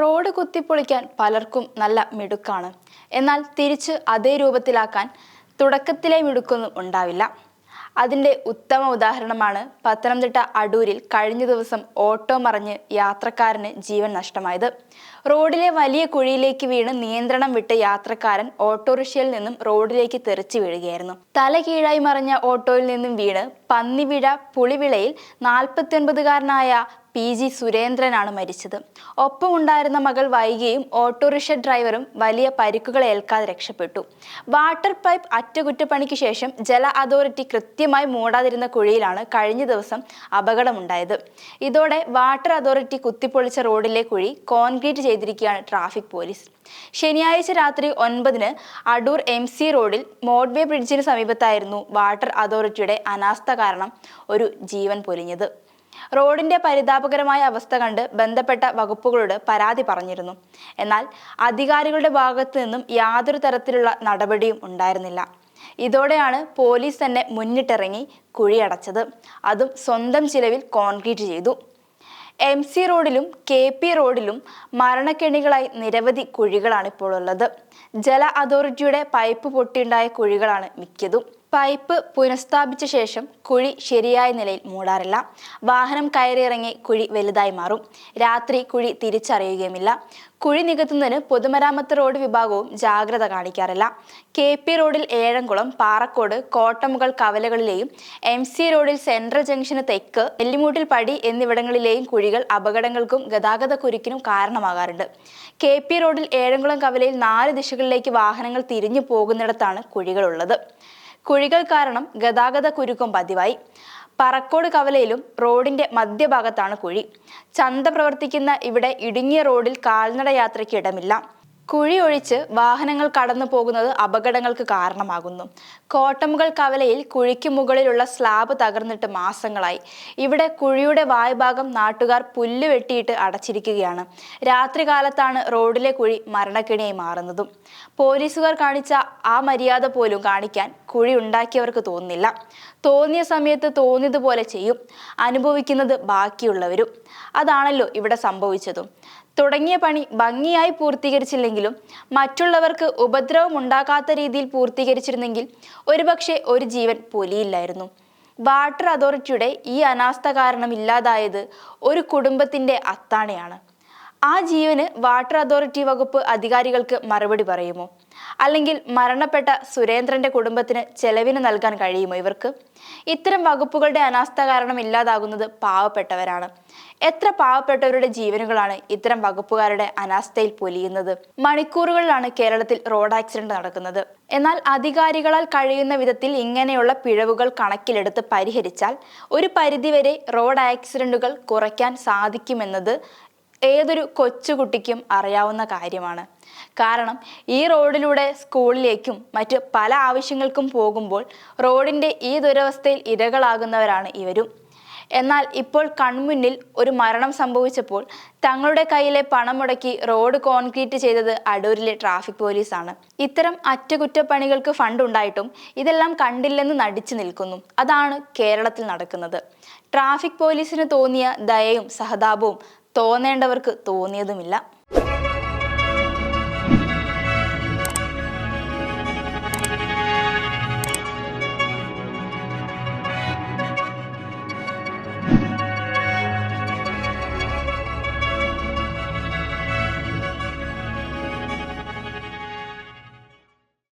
Road കുത്തിപ്പൊളിക്കാൻ പലർക്കും നല്ല മിടുക്കാണ്. എന്നാൽ തിരിച്ച് അതേ രൂപത്തിലാക്കാൻ തുടക്കത്തിലെ മിടുക്കൊന്നും ഉണ്ടാവില്ല. അതിന്റെ ഉത്തമ ഉദാഹരണമാണ് പത്തനംതിട്ട അടൂരിൽ കഴിഞ്ഞ ദിവസം ഓട്ടോ മറിഞ്ഞ് യാത്രക്കാരന് ജീവൻ നഷ്ടമായത്. റോഡിലെ വലിയ കുഴിയിലേക്ക് വീണ് നിയന്ത്രണം വിട്ട യാത്രക്കാരൻ ഓട്ടോറിക്ഷയിൽ നിന്നും റോഡിലേക്ക് തെറിച്ചു വീഴുകയായിരുന്നു. തല കീഴായി മറിഞ്ഞ ഓട്ടോയിൽ നിന്നും വീണ് പന്നിവിഴ പുളിവിളയിൽ നാൽപ്പത്തിയൊൻപതുകാരനായ പി ജി സുരേന്ദ്രനാണ് മരിച്ചത്. ഒപ്പമുണ്ടായിരുന്ന മകൾ വൈകിയും ഓട്ടോറിക്ഷ ഡ്രൈവറും വലിയ പരിക്കുകൾ ഏൽക്കാതെ രക്ഷപ്പെട്ടു. വാട്ടർ പൈപ്പ് അറ്റകുറ്റപ്പണിക്ക് ശേഷം ജല അതോറിറ്റി കൃത്യമായി മൂടാതിരുന്ന കുഴിയിലാണ് കഴിഞ്ഞ ദിവസം അപകടമുണ്ടായത്. ഇതോടെ വാട്ടർ അതോറിറ്റി കുത്തിപ്പൊളിച്ച റോഡിലെ കുഴി കോൺക്രീറ്റ് ചെയ്തിരിക്കുകയാണ് ട്രാഫിക് പോലീസ്. ശനിയാഴ്ച രാത്രി ഒൻപതിന് അടൂർ എം സി റോഡിൽ മോഡ്വേ ബ്രിഡ്ജിന് സമീപത്തായിരുന്നു വാട്ടർ അതോറിറ്റിയുടെ അനാസ്ഥ കാരണം ഒരു ജീവൻ പൊലിഞ്ഞത്. റോഡിന്റെ പരിതാപകരമായ അവസ്ഥ കണ്ട് ബന്ധപ്പെട്ട വകുപ്പുകളോട് പരാതി പറഞ്ഞിരുന്നു. എന്നാൽ അധികാരികളുടെ ഭാഗത്തു നിന്നും യാതൊരു തരത്തിലുള്ള നടപടിയും ഉണ്ടായിരുന്നില്ല. ഇതോടെയാണ് പോലീസ് തന്നെ മുന്നിട്ടിറങ്ങി കുഴിയടച്ചത്. അതും സ്വന്തം ചിലവിൽ കോൺക്രീറ്റ് ചെയ്തു. എം സി റോഡിലും കെ പി റോഡിലും മരണക്കെണികളായി നിരവധി കുഴികളാണ് ഇപ്പോൾ ഉള്ളത്. ജല അതോറിറ്റിയുടെ പൈപ്പ് പൊട്ടിയുണ്ടായ കുഴികളാണ് മിക്കതും. പൈപ്പ് പുനഃസ്ഥാപിച്ച ശേഷം കുഴി ശരിയായ നിലയിൽ മൂടാറില്ല. വാഹനം കയറിയിറങ്ങി കുഴി വലുതായി മാറും. രാത്രി കുഴി തിരിച്ചറിയുകയുമില്ല. കുഴി നികത്തുന്നതിന് പൊതുമരാമത്ത് റോഡ് വിഭാഗവും ജാഗ്രത കാണിക്കാറില്ല. കെ പി റോഡിൽ ഏഴംകുളം പാറക്കോട് കോട്ടമുകൾ കവലകളിലെയും എം സി റോഡിൽ സെൻട്രൽ ജംഗ്ഷന് തെക്ക് എല്ലിമൂട്ടിൽ പടി എന്നിവിടങ്ങളിലെയും കുഴികൾ അപകടങ്ങൾക്കും ഗതാഗത കുരുക്കിനും കാരണമാകാറുണ്ട്. കെ പി റോഡിൽ ഏഴംകുളം കവലയിൽ നാല് ദിശകളിലേക്ക് വാഹനങ്ങൾ തിരിഞ്ഞു പോകുന്നിടത്താണ് കുഴികളുള്ളത്. കുഴികൾ കാരണം ഗതാഗത കുരുക്കും പതിവായി. പറക്കോട് കവലയിലും റോഡിന്റെ മധ്യഭാഗത്താണ് കുഴി. ചന്ത പ്രവർത്തിക്കുന്ന ഇവിടെ ഇടുങ്ങിയ റോഡിൽ കാൽനട യാത്രയ്ക്ക് ഇടമില്ല. കുഴി ഒഴിച്ച് വാഹനങ്ങൾ കടന്നു പോകുന്നത് അപകടങ്ങൾക്ക് കാരണമാകുന്നു. കോട്ടമുകൾ കവലയിൽ കുഴിക്ക് മുകളിലുള്ള സ്ലാബ് തകർന്നിട്ട് മാസങ്ങളായി. ഇവിടെ കുഴിയുടെ വായ്ഭാഗം നാട്ടുകാർ പുല്ല് വെട്ടിയിട്ട് അടച്ചിരിക്കുകയാണ്. രാത്രികാലത്താണ് റോഡിലെ കുഴി മരണക്കിണിയായി മാറുന്നതും. പോലീസുകാർ കാണിച്ച ആ മര്യാദ പോലും കാണിക്കാൻ കുഴി ഉണ്ടാക്കിയവർക്ക് തോന്നുന്നില്ല. തോന്നിയ സമയത്ത് തോന്നിയതുപോലെ ചെയ്യും. അനുഭവിക്കുന്നത് ബാക്കിയുള്ളവരും. അതാണല്ലോ ഇവിടെ സംഭവിച്ചതും. തുടങ്ങിയ പണി ഭംഗിയായി പൂർത്തീകരിച്ചില്ലെങ്കിലും മറ്റുള്ളവർക്ക് ഉപദ്രവം ഉണ്ടാക്കാത്ത രീതിയിൽ പൂർത്തീകരിച്ചിരുന്നെങ്കിൽ ഒരുപക്ഷെ ഒരു ജീവൻ പൊലിയില്ലായിരുന്നു. വാട്ടർ അതോറിറ്റിയുടെ ഈ അനാസ്ഥ കാരണം ഇല്ലാതായത് ഒരു കുടുംബത്തിന്റെ അത്താണിയാണ്. ആ ജീവന് വാട്ടർ അതോറിറ്റി വകുപ്പ് അധികാരികൾക്ക് മറുപടി പറയുമോ? അല്ലെങ്കിൽ മരണപ്പെട്ട സുരേന്ദ്രന്റെ കുടുംബത്തിന് ചെലവിന് നൽകാൻ കഴിയുമോ ഇവർക്ക്? ഇത്തരം വകുപ്പുകളുടെ അനാസ്ഥ കാരണം ഇല്ലാതാകുന്നത് പാവപ്പെട്ടവരാണ്. എത്ര പാവപ്പെട്ടവരുടെ ജീവനുകളാണ് ഇത്തരം വകുപ്പുകാരുടെ അനാസ്ഥയിൽ പൊലിയുന്നത്? മണിക്കൂറുകളിലാണ് കേരളത്തിൽ റോഡ് ആക്സിഡന്റ് നടക്കുന്നത്. എന്നാൽ അധികാരികളാൽ കഴിയുന്ന വിധത്തിൽ ഇങ്ങനെയുള്ള പിഴവുകൾ കണക്കിലെടുത്ത് പരിഹരിച്ചാൽ ഒരു പരിധിവരെ റോഡ് ആക്സിഡന്റുകൾ കുറയ്ക്കാൻ സാധിക്കുമെന്നത് ഏതൊരു കൊച്ചുകുട്ടിക്കും അറിയാവുന്ന കാര്യമാണ്. കാരണം ഈ റോഡിലൂടെ സ്കൂളിലേക്കും മറ്റ് പല ആവശ്യങ്ങൾക്കും പോകുമ്പോൾ റോഡിന്റെ ഈ ദുരവസ്ഥയിൽ ഇരകളാകുന്നവരാണ് ഇവരും. എന്നാൽ ഇപ്പോൾ കൺമുന്നിൽ ഒരു മരണം സംഭവിച്ചപ്പോൾ തങ്ങളുടെ കയ്യിലെ പണം മുടക്കി റോഡ് കോൺക്രീറ്റ് ചെയ്തത് അടൂരിലെ ട്രാഫിക് പോലീസാണ്. ഇത്തരം അറ്റകുറ്റപ്പണികൾക്ക് ഫണ്ട് ഉണ്ടായിട്ടും ഇതെല്ലാം കണ്ടില്ലെന്ന് നടിച്ചു നിൽക്കുന്നു. അതാണ് കേരളത്തിൽ നടക്കുന്നത്. ട്രാഫിക് പോലീസിന് തോന്നിയ ദയയും സഹതാപവും തോന്നേണ്ടവർക്ക് തോന്നിയതുമില്ല.